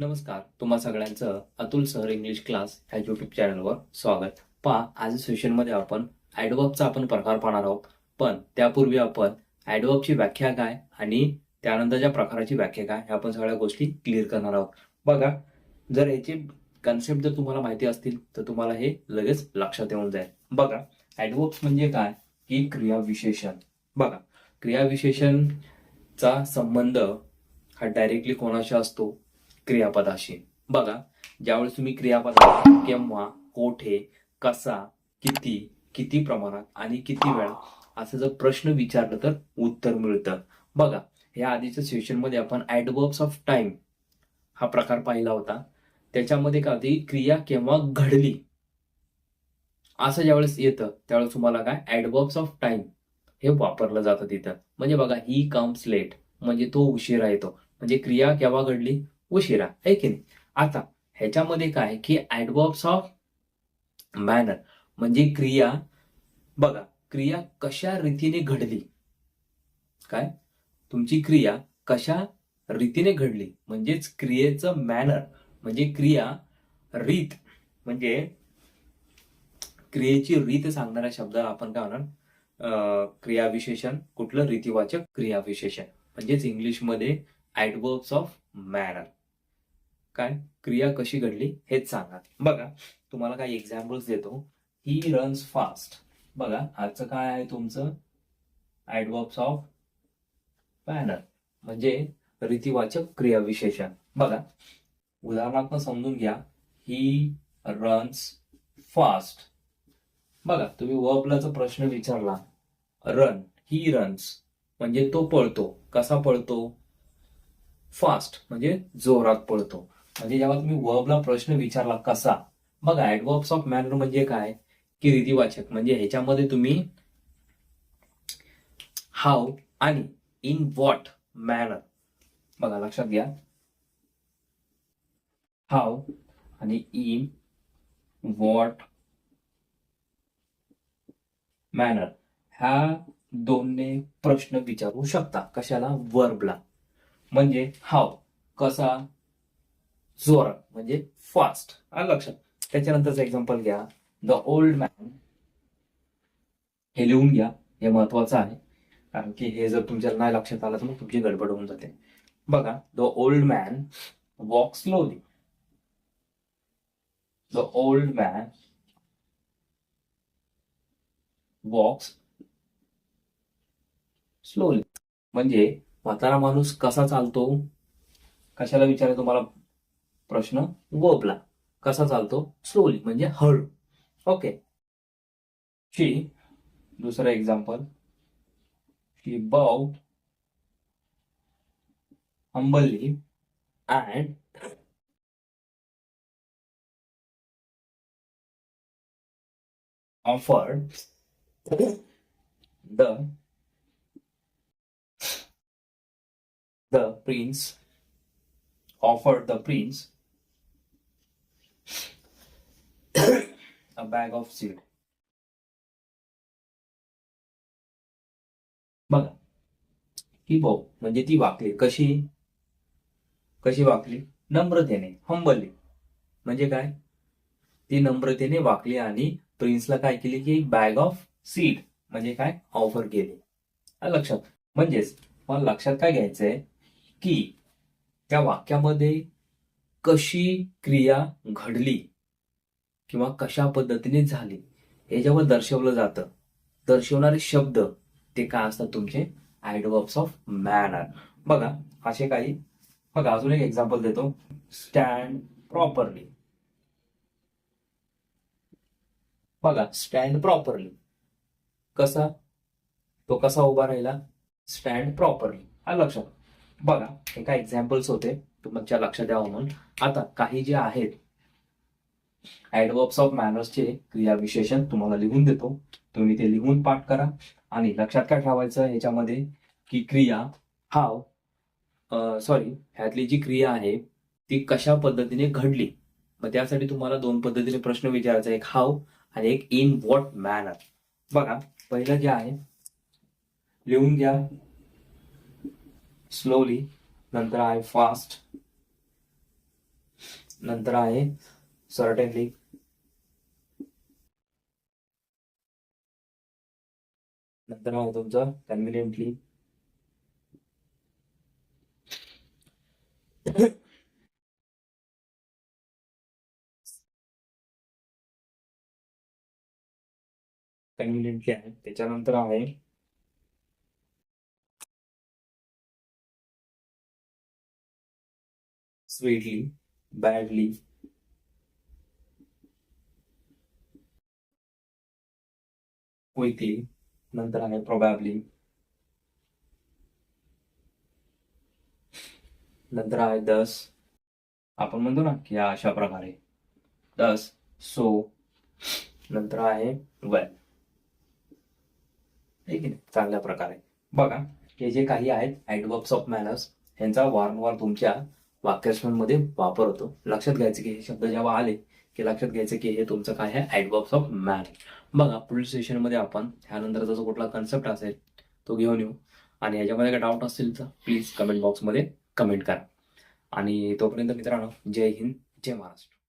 नमस्कार तुम्हा सगळ्यांचं अतुल सर इंग्लिश क्लास ह्या युट्यूब चॅनलवर स्वागत. पहा आज सेशनमध्ये आपण ॲडवर्बचा आपण प्रकार पाहणार आहोत. पण त्यापूर्वी आपण ॲडवर्बची व्याख्या काय आणि त्यानंतरच्या प्रकाराची व्याख्या काय ह्या आपण सगळ्या गोष्टी क्लिअर करणार आहोत. बघा जर याची कन्सेप्ट जर तुम्हाला माहिती असतील तर तुम्हाला हे लगेच लक्षात येऊन जाईल. बघा ॲडवर्ब्स म्हणजे काय? की क्रियाविशेषण. बघा क्रियाविशेषणचा संबंध हा डायरेक्टली कोणाशी असतो? क्रियापदाशी. बघा ज्यावेळेस तुम्ही क्रियापद केव्हा कोठे कसा किती किती प्रमाणात आणि किती वेळा असं जर प्रश्न विचारलं तर उत्तर मिळतं. बघा या आधीच्या सेशनमध्ये आपण ॲडवर्ब्स ऑफ टाइम हा प्रकार पाहिला होता. त्याच्यामध्ये काय होती? क्रिया केव्हा घडली? असं ज्यावेळेस येतं त्यावेळेस तुम्हाला काय? ॲडवर्ब्स ऑफ टाइम हे वापरलं जातं तिथं. म्हणजे बघा ही कम्स लेट म्हणजे तो उशिरा येतो. म्हणजे क्रिया केव्हा घडली? उशिरा. आहे की नाही? आता ह्याच्यामध्ये काय की ऍडवर्ब्स ऑफ मॅनर म्हणजे क्रिया. बघा क्रिया कशा रीतीने घडली? काय? तुमची क्रिया कशा रीतीने घडली? म्हणजेच क्रियेचं मॅनर म्हणजे क्रिया रीत म्हणजे क्रियेची रीत सांगणाऱ्या शब्दाला आपण काय म्हणणार? क्रियाविशेषण कुठलं? रीतिवाचक क्रियाविशेषण. म्हणजेच इंग्लिशमध्ये ऍडवर्ब्स ऑफ मॅनर. काय क्रिया कशी घडली हेच सांगा बघा तुम्हाला काही एक्झाम्पल्स देतो. ही रन्स फास्ट बघा आजचं काय आहे तुमचं? ऍडवर्ब्स ऑफ मॅनर म्हणजे रीतिवाचक क्रियाविशेषण. बघा उदाहरणार्थ समजून घ्या. ही रन्स फास्ट बघा तुम्ही वर्बलाचा प्रश्न विचारला. रन ही रन्स म्हणजे तो पळतो. कसा पळतो? फास्ट म्हणजे जोरात पळतो. म्हणजे जेव्हा तुम्ही वर्बला प्रश्न विचारला कसा बघा ऍडवर्ब्स ऑफ मॅनर म्हणजे काय? की रीतिवाचक म्हणजे ह्याच्यामध्ये तुम्ही हाव आणि इन व्हॉट मॅनर बघा लक्षात घ्या. हाव आणि इन व्हॉट मॅनर ह्या दोनने प्रश्न विचारू शकता कशाला? वर्बला म्हणजे हाव कसा? जोरात म्हणजे फास्ट आलं लक्षात. त्याच्यानंतरचं एक्झाम्पल घ्या. द ओल्ड मॅन हे लिहून घ्या. हे महत्वाचं आहे. कारण की हे जर तुमच्या नाही लक्षात आलं तर मग तुमची गडबड होऊन जाते. बघा the old man walk slowly the old man walks slowly म्हणजे म्हातारा माणूस कसा चालतो? कशाला विचारे तुम्हाला? प्रश्न वर्बला कसा चालतो? स्लोली म्हणजे हळू. ओके शी दुसरं example she bow humbly and offered the the prince offered the prince a bag of seed. बघा. ही भाऊ म्हणजे ती वाकली. कशी? कशी वाकली? नम्रतेने हंबली म्हणजे काय? ती नम्रतेने वाकली आणि प्रिन्सला काय केली की बॅग ऑफ सीड म्हणजे काय? ऑफर केली. लक्षात. म्हणजेच मला लक्षात काय घ्यायचंय? की त्या वाक्यामध्ये कशी क्रिया घडली किंवा कशा पद्धतीने झाली हे जेव्हा दर्शवलं जातं. दर्शवणारे शब्द ते काय असतात तुमचे? ऍडवर्ब्स ऑफ मॅनर बघा असे काही बघा अजून एक एक्झाम्पल देतो. स्टँड प्रॉपरली बघा स्टँड प्रॉपरली कसा? तो कसा उभा राहिला? स्टँड प्रॉपरली हा लक्षात. बघा हे काय एक्झाम्पल्स होते. तुमच्या लक्षात द्यावं म्हणून. आता काही जे आहेत ऍडवर्ब्स ऑफ मॅनर्सचे क्रियाविशेषण तुम्हाला लिहून देतो. तुम्ही ते लिहून पाठ करा. आणि लक्षात काय ठेवायचं याच्यामध्ये? की क्रिया हाव सॉरी ह्यातली जी क्रिया आहे ती कशा पद्धतीने घडली? मग त्यासाठी तुम्हाला दोन पद्धतीने प्रश्न विचारायचा एक हाव आणि एक इन व्हॉट मॅनर बघा पहिलं जे आहे लिहून घ्या. स्लोली नंतर आहे फास्ट नंतर आहे सर्टनली नंतर आहे तुमचं कन्व्हिनियंटली कन्व्हिनियंटली आहे. त्याच्यानंतर आहे. Sweetly badly quickly. नंतर आहे प्रोबॅबली नंतर आहे दस आपण म्हणतो ना की अशा प्रकारे. दस सो नंतर आहे वेल आहे. चांगल्या प्रकारे. बघा हे जे काही आहेत ऍडवर्ब्स ऑफ मॅनर्स यांचा वारंवार तुमच्या वाक्यरचनांमध्ये वापर होतो. लक्षात घ्यायचं की हे शब्द जेव्हा आले की लक्षात घ्यायचं की हे तुमचं काय आहे? ॲडवर्ब्स ऑफ मॅन बघा पुढील सेशनमध्ये आपण ह्यानंतरचा जो कुठला कन्सेप्ट असेल तो घेऊन येऊ. आणि ह्याच्यामध्ये काय डाऊट असतील तर प्लीज कमेंट बॉक्समध्ये कमेंट करा. आणि तोपर्यंत मित्रांनो जय हिंद जय महाराष्ट्र.